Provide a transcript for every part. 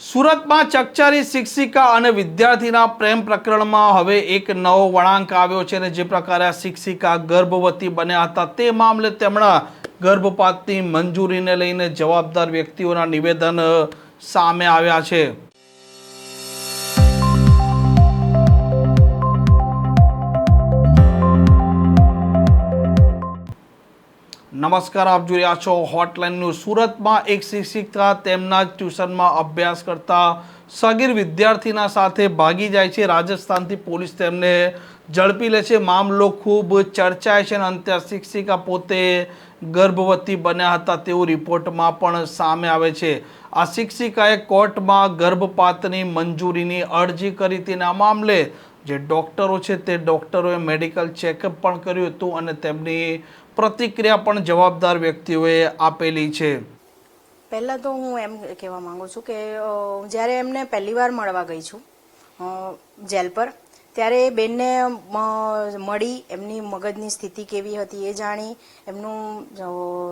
સુરતમાં ચકચારી શિક્ષિકા અને વિદ્યાર્થીના પ્રેમ પ્રકરણમાં હવે એક નવો વળાંક આવ્યો છે અને જે પ્રકારે આ શિક્ષિકા ગર્ભવતી બન્યા હતા તે મામલે તેમણે ગર્ભપાતની મંજૂરીને લઈને જવાબદાર વ્યક્તિઓના નિવેદન સામે આવ્યા છે. નમસ્કાર, આપ જોઈ રહ્યા છો હોટલાઇન ન્યૂઝ સુરતમાં એક શિક્ષિકા તેમના જ ટ્યુશનમાં અભ્યાસ કરતા સગીર વિદ્યાર્થીના સાથે ભાગી જાય છે. રાજસ્થાનથી પોલીસ તેમને ઝડપી લે છે. મામલો ખૂબ ચર્ચાય છે અને અંતે શિક્ષિકા પોતે ગર્ભવતી બન્યા હતા તેવું રિપોર્ટમાં પણ સામે આવે છે. આ શિક્ષિકાએ કોર્ટમાં ગર્ભપાતની મંજૂરીની અરજી કરી હતી આ મામલે જે ડૉક્ટરો છે તે ડૉક્ટરોએ મેડિકલ ચેકઅપ પણ કર્યું હતું અને તેમની પ્રતિક્રિયા પણ જવાબદાર વ્યક્તિઓએ આપેલી છે. પહેલાં તો હું એમ કહેવા માંગુ છું કે જ્યારે એમને પહેલી વાર મળવા ગઈ છું જેલ પર, ત્યારે એ બેનને મળી, એમની મગજની સ્થિતિ કેવી હતી એ જાણી, એમનું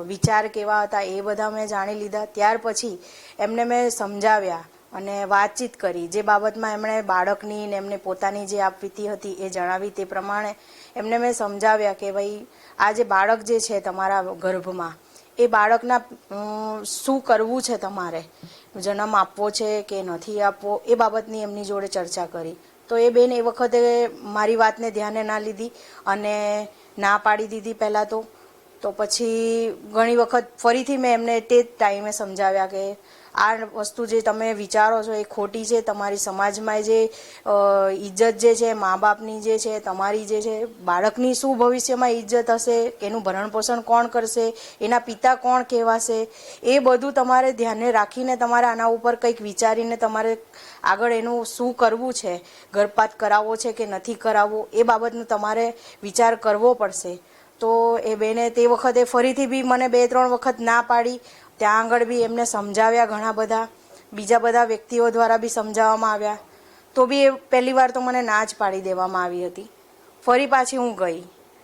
વિચાર કેવા હતા એ બધા મેં જાણી લીધા. ત્યાર પછી એમને મેં સમજાવ્યા અને વાતચીત કરી. જે બાબતમાં એમણે બાળકની ને એમને પોતાની જે આપવીતી હતી એ જણાવી તે પ્રમાણે એમને મેં સમજાવ્યા કે ભાઈ, આ જે બાળક જે છે તમારા ગર્ભમાં, એ બાળકના શું કરવું છે તમારે? જન્મ આપવો છે કે નથી આપવો? એ બાબતની એમની જોડે ચર્ચા કરી. તો એ બેન એ વખતે મારી વાતને ધ્યાને ના લીધી અને ના પાડી દીધી પહેલાં તો. તો પછી ઘણી વખત ફરીથી મેં એમને તે જ ટાઈમે સમજાવ્યા કે આ વસ્તુ જે તમે વિચારો છો એ ખોટી છે. તમારી સમાજમાં જે ઇજ્જત જે છે મા બાપની જે છે, તમારી જે છે, બાળકની શું ભવિષ્યમાં ઇજ્જત હશે, એનું ભરણ પોષણ કોણ કરશે, એના પિતા કોણ કહેવાશે, એ બધું તમારે ધ્યાને રાખીને તમારે આના ઉપર કંઈક વિચારીને તમારે આગળ એનું શું કરવું છે ગર્ભપાત કરાવવો છે કે નથી કરાવવો, એ બાબતનું તમારે વિચાર કરવો પડશે. તો એ બેને તે વખતે ફરીથી બી મને બે, ત્રણ વખત ના પાડી. ત્યાં આગળ બી એમને સમજાવ્યા ઘણા બધા. બીજા બધા વ્યક્તિઓ દ્વારા બી સમજાવવામાં આવ્યા. તો બી એ પહેલી વાર તો મને ના જ પાડી દેવામાં આવી હતી. ફરી પાછી હું ગઈ.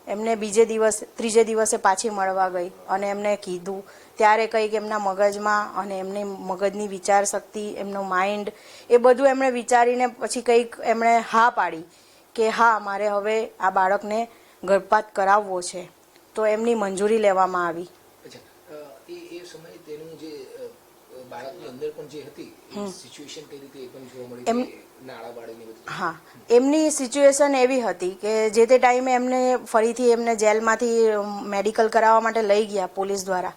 એમને બીજે દિવસ, ત્રીજે દિવસે પાછી મળવા ગઈ અને એમને કીધું. ત્યારે કંઈક એમના મગજમાં અને એમની મગજની વિચાર શક્તિ, એમનો માઇન્ડ એ બધું એમણે વિચારીને પછી કંઈક એમણે હા પાડી કે હા, મારે હવે આ બાળકને ગર્ભપાત કરાવવો છે તો એમની મંજૂરી લેવામાં આવી. એ સમયે તેનું જે બાળકની અંદર પણ જે હતી સિચ્યુએશન કઈ રીતે એ પણ જોવા મળી હા એમની સિચ્યુએશન એવી હતી કે જે તે ટાઈમે એમને ફરીથી એમને જેલમાંથી મેડિકલ કરાવવા માટે લઈ ગયા પોલીસ દ્વારા.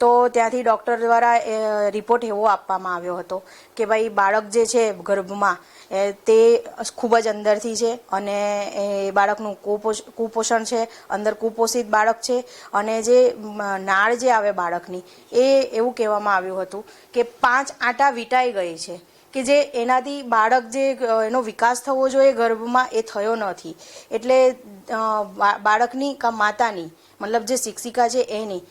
તો ત્યાંથી ડૉક્ટર દ્વારા રિપોર્ટ એવો આપવામાં આવ્યો હતો કે ભાઈ, બાળક જે છે ગર્ભમાં તે ખૂબ જ અંદરથી છે અને એ બાળકનું કુપોષ, કુપોષણ છે, અંદર કુપોષિત બાળક છે અને જે નાળ જે આવે બાળકની, એ એવું કહેવામાં આવ્યું હતું કે પાંચ આંટા વીટાઈ ગઈ છે, કે જે એનાથી બાળક જે, એનો વિકાસ થવો જોઈએ ગર્ભમાં એ થયો નથી. એટલે બાળકની કા માતાની, મતલબ જે શિક્ષિકા છે એની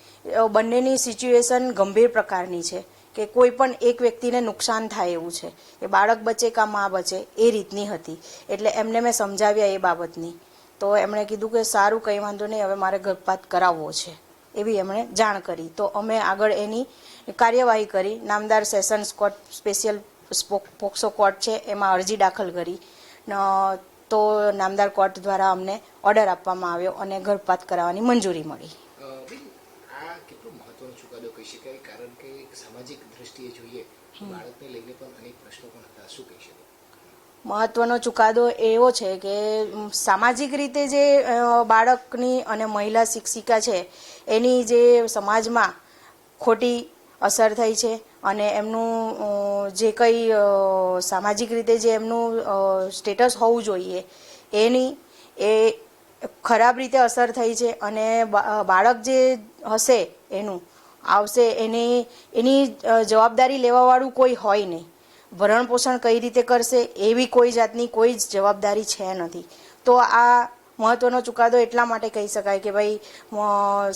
બંનેની સિચ્યુએશન ગંભીર પ્રકારની છે કે કોઈ પણ એક વ્યક્તિને નુકસાન થાય એવું છે. એ બાળક બચે કા મા બચે એ રીતની હતી. એટલે એમને મેં સમજાવ્યા એ બાબતની. તો એમણે કીધું કે સારું, કંઈ વાંધો નહીં, હવે મારે ગર્ભપાત કરાવવો છે. એવી એમણે જાણ કરી. તો અમે આગળ એની કાર્યવાહી કરી. નામદાર sessions court, special POCSO court છે, એમાં અરજી દાખલ કરી. તો નામદાર કોર્ટ દ્વારા અમને ઓર્ડર આપવામાં આવ્યો અને ગર્ભપાત કરાવવાની મંજૂરી મળી. આ કેટલો મહત્વનો ચુકાદો કહી શકાય? કારણ કે સામાજિક દ્રષ્ટિએ જોઈએ બાળકને લઈને પણ અનેક પ્રશ્નો પણ હતા. શું કહી શકાય મહત્વનો ચુકાદો એવો છે કે સામાજિક રીતે જે બાળકની અને મહિલા શિક્ષિકા છે એની જે સમાજમાં ખોટી અસર થઈ છે અને એમનું જે કંઈ સામાજિક રીતે જે એમનું સ્ટેટસ હોવું જોઈએ એની એ ખરાબ રીતે અસર થઈ છે અને બાળક જે હશે એનું. આવશે એની એની જવાબદારી લેવાવાળું કોઈ હોય નહીં. ભરણ પોષણ કઈ રીતે કરશે એવી કોઈ જાતની કોઈ જ જવાબદારી છે નથી. તો આ મહત્વનો ચુકાદો એટલા માટે કહી શકાય કે ભાઈ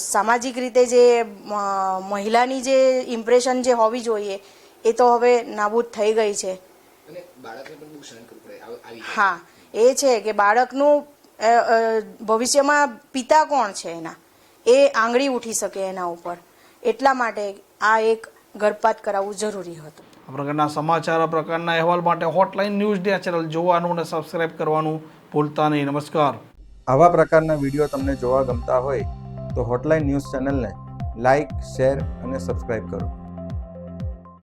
સામાજિક રીતે જે મહિલાની જે ઇમ્પ્રેશન જે હોવી જોઈએ એ તો હવે નાબૂદ થઈ ગઈ છે. હા એ છે કે બાળકનું ભવિષ્યમાં પિતા કોણ છે એના? એ આંગળી ઉઠી શકે એના ઉપર. એટલા માટે આ એક ગર્ભપાત કરાવવું જરૂરી હતું. આ પ્રકારના સમાચાર આ પ્રકારના અહેવાલ માટે હોટલાઇન ન્યૂઝ ડે ચેનલ જોવાનું અને સબસ્ક્રાઇબ કરવાનું ભૂલતા નહીં. નમસ્કાર. આવા પ્રકારના વીડિયો તમને જોવા ગમતા હોય તો હોટલાઇન ન્યૂઝ ચેનલને લાઇક શેર અને સબસ્ક્રાઇબ કરો.